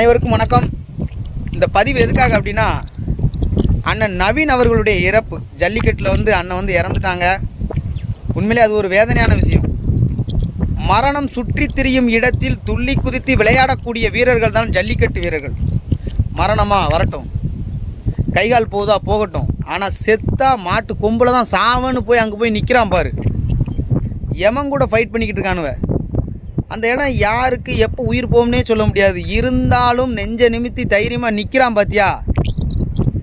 அனைவருக்கும் வணக்கம். இந்த பதிவு எதுக்காக அப்படின்னா அண்ணன் நவீன் அவர்களுடைய இறப்பு. ஜல்லிக்கட்டில் வந்து அண்ணன் வந்து இறந்துட்டாங்க. உண்மையிலே அது ஒரு வேதனையான விஷயம். மரணம் சுற்றி திரியும் இடத்தில் துள்ளி குதித்து விளையாடக்கூடிய வீரர்கள் தான் ஜல்லிக்கட்டு வீரர்கள். மரணமாக வரட்டும். கைகால் போகுதா போகட்டும். ஆனால் செத்தா மாட்டு கொம்பில் தான் சாவன்னு போய் அங்கே போய் நிற்கிறான் பாரு. எமன் கூட ஃபைட் பண்ணிக்கிட்டு இருக்கானுவ. அந்த இடம் யாருக்கு எப்போ உயிர் போகும்னே சொல்ல முடியாது. இருந்தாலும் நெஞ்ச நிமித்தி தைரியமாக நிற்கிறான் பாத்தியா?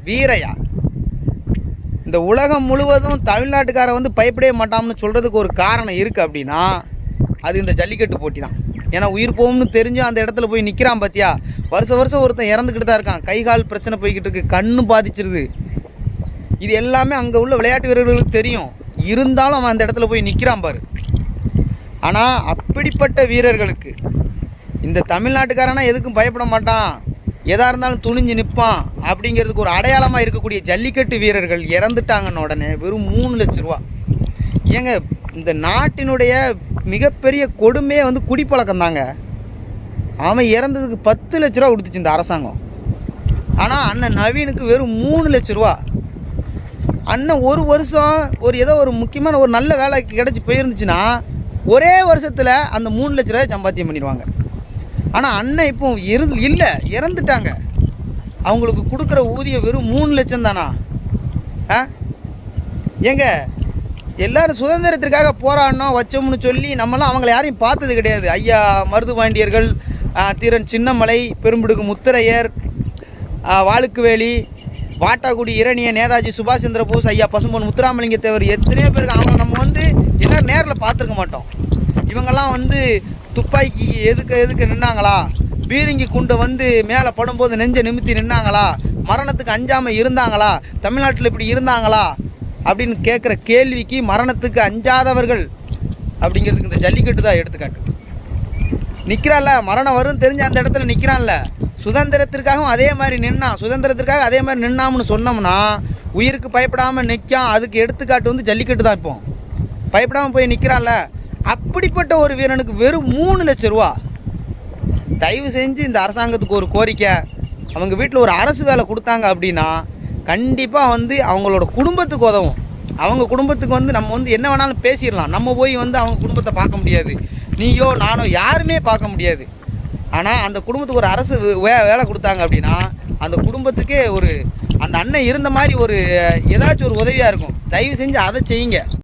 வீரையா. இந்த உலகம் முழுவதும் தமிழ்நாட்டுக்கார வந்து பயப்படவே மாட்டாம்னு சொல்கிறதுக்கு ஒரு காரணம் இருக்குது அப்படின்னா அது இந்த ஜல்லிக்கட்டு போட்டி தான். ஏன்னா உயிர் போகும்னு தெரிஞ்சு அந்த இடத்துல போய் நிற்கிறான் பாத்தியா? வருஷ வருஷம் ஒருத்தன் இறந்துக்கிட்டு தான் இருக்கான். கை கால் பிரச்சனை போய்கிட்டு இருக்கு. கண்ணு பாதிச்சிருது. இது எல்லாமே அங்கே உள்ள விளையாட்டு வீரர்களுக்கு தெரியும். இருந்தாலும் அவன் அந்த இடத்துல போய் நிற்கிறான் பாரு. ஆனால் அப்படிப்பட்ட வீரர்களுக்கு இந்த தமிழ்நாட்டுக்காரனா எதுக்கும் பயப்பட மாட்டான். எதாக இருந்தாலும் துணிஞ்சு நிற்பான் அப்படிங்கிறதுக்கு ஒரு அடையாளமாக இருக்கக்கூடிய ஜல்லிக்கட்டு வீரர்கள் இறந்துட்டாங்கன்னு உடனே வெறும் மூணு லட்ச ரூபா. ஏங்க இந்த நாட்டினுடைய மிகப்பெரிய கொடுமையே வந்து குடிப்பழக்கம் தாங்க அவன் இறந்ததுக்கு பத்து லட்ச ரூபா கொடுத்துச்சு இந்த அரசாங்கம். ஆனால் அண்ணன் நவீனுக்கு வெறும் மூணு லட்ச ரூபா. அண்ணன் ஒரு வருஷம் ஒரு ஏதோ ஒரு முக்கியமான ஒரு நல்ல வேலைக்கு கிடச்சி போயிருந்துச்சுன்னா ஒரே வருஷத்தில் அந்த மூணு லட்ச ரூபாய் சம்பாத்தியம் பண்ணிடுவாங்க. ஆனால் அண்ணன் இப்போ இருந்து இல்லை இறந்துட்டாங்க. அவங்களுக்கு கொடுக்குற ஊதியம் வெறும் மூணு லட்சம் தானா? ஆ? ஏங்க எல்லாரும் சுதந்திரத்திற்காக போராடினோம் வச்சோம்னு சொல்லி நம்மலாம் அவங்கள யாரையும் பார்த்தது கிடையாது. ஐயா மருது பாண்டியர்கள் தீரன் சின்னமலை பெரும்பிடுகு முத்தரையர் வாழுக்குவேலி வாட்டாக்குடி இரணிய நேதாஜி சுபாஷ் சந்திர போஸ் ஐயா பசும்பொன் முத்துராமலிங்க தேவர் எத்தனையோ பேருக்கு அவங்க நம்ம வந்து பார்த்துருக்க மாட்டோம். இவங்கெல்லாம் வந்து துப்பாக்கி எதுக்கு எதுக்கு நின்னாங்களா? பீரங்கி குண்டை வந்து மேலே படும்போது நெஞ்சை நிமித்தி நின்னாங்களா? மரணத்துக்கு அஞ்சாமல் இருந்தாங்களா? தமிழ்நாட்டில் இப்படி இருந்தாங்களா? அப்படின்னு கேட்குற கேள்விக்கு மரணத்துக்கு அஞ்சாதவர்கள் அப்படிங்கிறதுக்கு இந்த ஜல்லிக்கட்டு தான் எடுத்துக்காட்டு. நிற்கிறான்ல மரணம் வரும்னு தெரிஞ்ச அந்த இடத்துல நிற்கிறான்ல சுதந்திரத்திற்காகவும் அதே மாதிரி நின்னான். சுதந்திரத்திற்காக அதே மாதிரி நின்னாம்னு சொன்னோம்னா உயிருக்கு பயப்படாமல் நிற்கும் அதுக்கு எடுத்துக்காட்டு வந்து ஜல்லிக்கட்டு தான் இப்போ. பயப்படாமல் போய் நிற்கிறான்ல அப்படிப்பட்ட ஒரு வீரனுக்கு வெறும் மூணு லட்ச ரூபா. தயவு செஞ்சு இந்த அரசாங்கத்துக்கு ஒரு கோரிக்கை. அவங்க வீட்டில் ஒரு அரசு வேலை கொடுத்தாங்க அப்படின்னா கண்டிப்பாக வந்து அவங்களோட குடும்பத்துக்கு உதவும். அவங்க குடும்பத்துக்கு வந்து நம்ம வந்து என்ன வேணாலும் பேசிடலாம். நம்ம போய் வந்து அவங்க குடும்பத்தை பார்க்க முடியாது. நீயோ நானோ யாருமே பார்க்க முடியாது. ஆனால் அந்த குடும்பத்துக்கு ஒரு அரசு வே வேலை கொடுத்தாங்க அப்படின்னா அந்த குடும்பத்துக்கே ஒரு அந்த அண்ணன் இருந்த மாதிரி ஒரு ஏதாச்சும் ஒரு உதவியாக இருக்கும். தயவு செஞ்சு அதை செய்யுங்க.